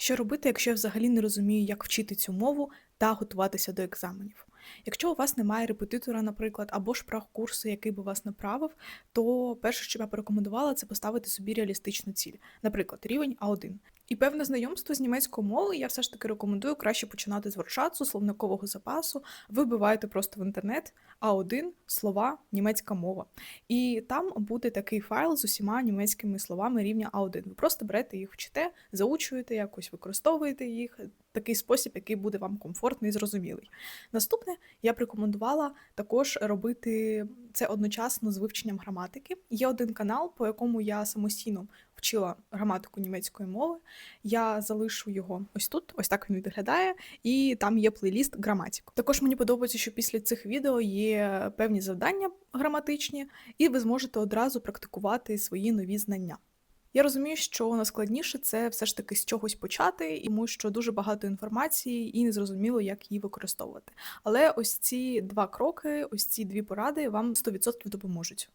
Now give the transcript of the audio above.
Що робити, якщо я взагалі не розумію, як вчити цю мову та готуватися до екзаменів? Якщо у вас немає репетитора, наприклад, або ж курсу, який би вас направив, то перше, що я порекомендувала, це поставити собі реалістичну ціль, наприклад, рівень А1. І певне знайомство з німецькою мовою я все ж таки рекомендую краще починати з воркшатсу, словникового запасу. Ви просто в інтернет А1 слова німецька мова. І там буде такий файл з усіма німецькими словами рівня А1. Ви просто берете їх, вчите, заучуєте якось, використовуєте їх. Такий спосіб, який буде вам комфортний і зрозумілий. Наступне я б рекомендувала також робити це одночасно з вивченням граматики. Є один канал, по якому я самостійно вчила граматику німецької мови. Я залишу його ось тут, ось так він виглядає, і там є плейліст граматику. Також мені подобається, що після цих відео є певні завдання граматичні, і ви зможете одразу практикувати свої нові знання. Я розумію, що найскладніше це все ж таки з чогось почати, тому що дуже багато інформації і незрозуміло, як її використовувати. Але ось ці два кроки, ось ці дві поради вам 100% допоможуть.